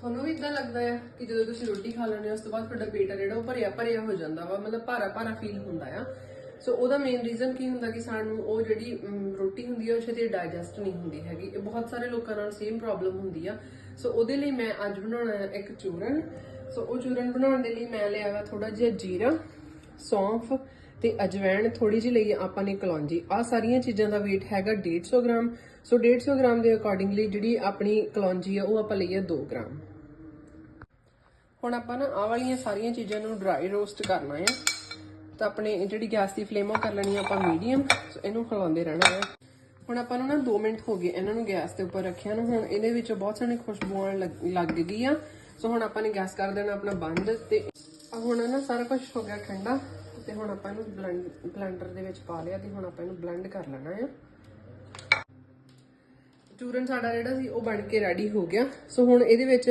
ਤੁਹਾਨੂੰ ਵੀ ਇਦਾਂ ਲੱਗਦਾ ਹੈ ਕਿ ਜਦੋਂ ਤੁਸੀਂ ਰੋਟੀ ਖਾ ਲੈਂਦੇ ਹੋ, ਉਸ ਤੋਂ ਬਾਅਦ ਤੁਹਾਡਾ ਪੇਟ ਆ ਜਿਹੜਾ, ਉਹ ਭਰਿਆ ਭਰਿਆ ਹੋ ਜਾਂਦਾ ਵਾ, ਮਤਲਬ ਭਾਰਾ ਭਾਰਾ ਫੀਲ ਹੁੰਦਾ ਆ। ਸੋ ਉਹਦਾ ਮੇਨ ਰੀਜ਼ਨ ਕੀ ਹੁੰਦਾ ਕਿ ਸਾਨੂੰ ਉਹ ਜਿਹੜੀ ਰੋਟੀ ਹੁੰਦੀ ਹੈ ਉਹ ਛੇਤੀ ਡਾਈਜੈਸਟ ਨਹੀਂ ਹੁੰਦੀ ਹੈਗੀ। ਇਹ ਬਹੁਤ ਸਾਰੇ ਲੋਕਾਂ ਨਾਲ ਸੇਮ ਪ੍ਰੋਬਲਮ ਹੁੰਦੀ ਆ। ਸੋ ਉਹਦੇ ਲਈ ਮੈਂ ਅੱਜ ਬਣਾਉਣਾ ਹੈ ਇੱਕ ਚੂਰਨ। ਸੋ ਉਹ ਚੂਰਨ ਬਣਾਉਣ ਦੇ ਲਈ ਮੈਂ ਲਿਆ ਵਾ ਥੋੜਾ ਜਿਹਾ ਜੀਰਾ, ਸੌਂਫ ਤੇ ਅਜਵੈਣ। ਥੋੜੀ ਜਿਹੀ ਲਈ ਆਪਾਂ ਨੇ ਕਲੌਂਜੀ। ਆ ਸਾਰੀਆਂ ਚੀਜ਼ਾਂ ਦਾ weight ਹੈਗਾ 150 ਗ੍ਰਾਮ। ਸੋ 150 ਗ੍ਰਾਮ ਦੇ ਅਕੋਰਡਿੰਗਲੀ ਜਿਹੜੀ ਆਪਣੀ ਕਲੌਂਜੀ ਆ, ਉਹ ਆਪਾਂ ਲਈ ਆ 2 ਗ੍ਰਾਮ। ਹੁਣ ਆਪਾਂ ਨਾ ਆਹ ਵਾਲੀਆਂ ਸਾਰੀਆਂ ਚੀਜ਼ਾਂ ਨੂੰ ਡਰਾਈ ਰੋਸਟ ਕਰਨਾ ਹੈ ਤਾਂ ਆਪਣੇ ਜਿਹੜੀ ਗੈਸ ਦੀ ਫਲੇਮ ਉਹ ਕਰ ਲੈਣੀ ਆ ਆਪਾਂ ਮੀਡੀਅਮ ਸੋ ਇਹਨੂੰ ਹਲਾਉਂਦੇ ਰਹਿਣਾ ਹੈ ਹੁਣ ਆਪਾਂ ਨੂੰ ਨਾ 2 ਮਿੰਟ ਹੋ ਗਏ ਇਹਨਾਂ ਨੂੰ ਗੈਸ ਦੇ ਉੱਪਰ ਰੱਖਿਆ ਨੂੰ। ਹੁਣ ਇਹਦੇ ਵਿੱਚ ਬਹੁਤ ਸਾਰੀ ਖੁਸ਼ਬੂ ਆਉਣ ਲੱਗ ਲੱਗ ਗਈ ਆ। ਸੋ ਹੁਣ ਆਪਾਂ ਨੇ ਗੈਸ ਕਰ ਦੇਣਾ ਆਪਣਾ ਬੰਦ ਤੇ ਹੁਣ ਨਾ ਸਾਰਾ ਕੁਝ ਹੋ ਗਿਆ ਠੰਡਾ। ਤੇ ਹੁਣ ਆਪਾਂ ਇਹਨੂੰ ਬਲੈਂਡਰ ਦੇ ਵਿੱਚ ਪਾ ਲਿਆ ਤੇ ਹੁਣ ਆਪਾਂ ਇਹਨੂੰ ਬਲੈਂਡ ਕਰ ਲੈਣਾ ਆ। ਚੂਰਨ ਸਾਡਾ ਜਿਹੜਾ ਸੀ ਉਹ ਬਣ ਕੇ ਰੈਡੀ ਹੋ ਗਿਆ। ਸੋ ਹੁਣ ਇਹਦੇ ਵਿੱਚ